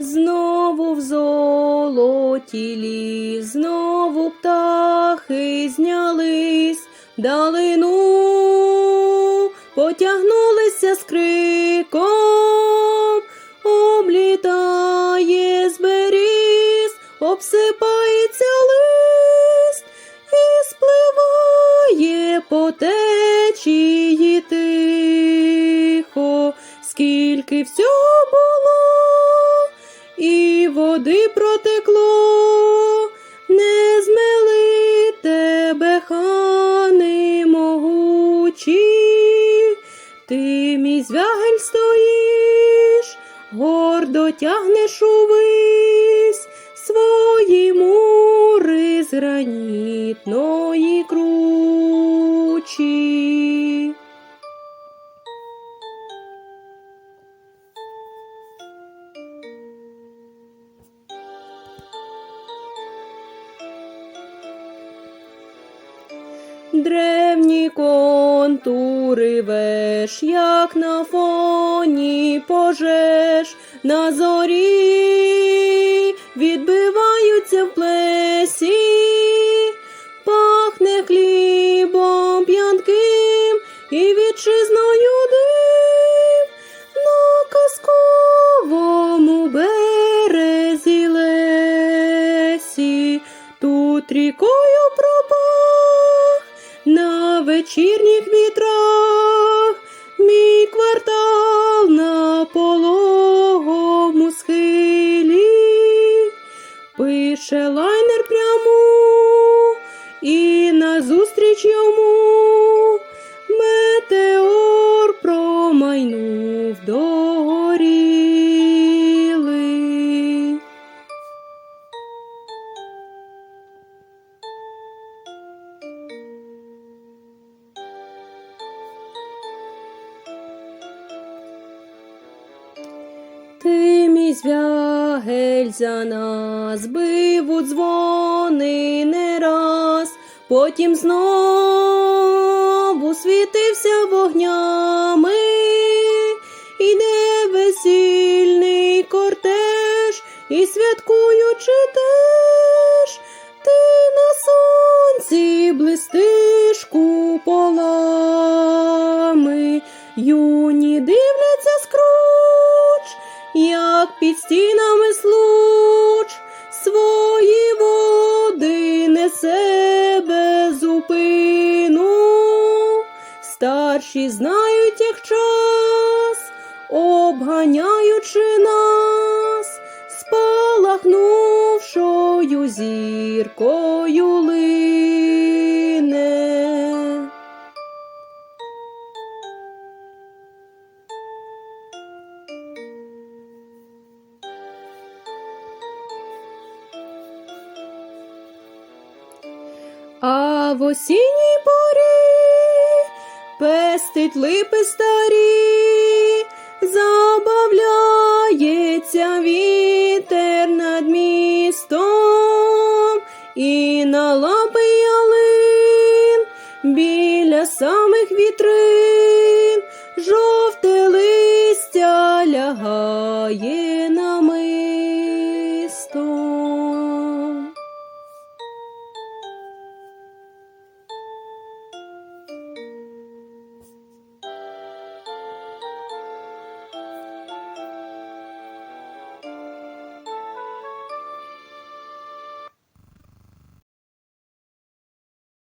Знову в золоті ліс, знову птахи знялись, далину потягнулися з криком, облітає з беріз, обсипається лист і спливає по течії тихо, скільки всього було, води протекло, не змели тебе, хани могучі, ти мій звягель стоїш, гордо тягнеш увись свої мури з гранітної кручі. Древні контури веш, як на фоні пожеж, на зорі відбиваються в плесі, пахне хлібом п'янким і вітчизною дим. На казковому березі лесі, тут рікою пропах на вечірніх вітрах, мій квартал на пологому схилі, пише лайнер пряму і назустріч йому метеор промайнув догорілий. Ти мій звягель за нас бив дзвони не раз, потім знову світився вогнями, іде весільний кортеж, і святкуючи теж, ти на сонці блистиш куполами, під стінами случ свої води несе без зупину. Старші знають, як час, обганяючи нас, спалахнувшою зіркою лине. А в осінній порі пестить липи старі, забавляється вітер над містом, і на лапи ялин біля самих вітрин жовте листя лягає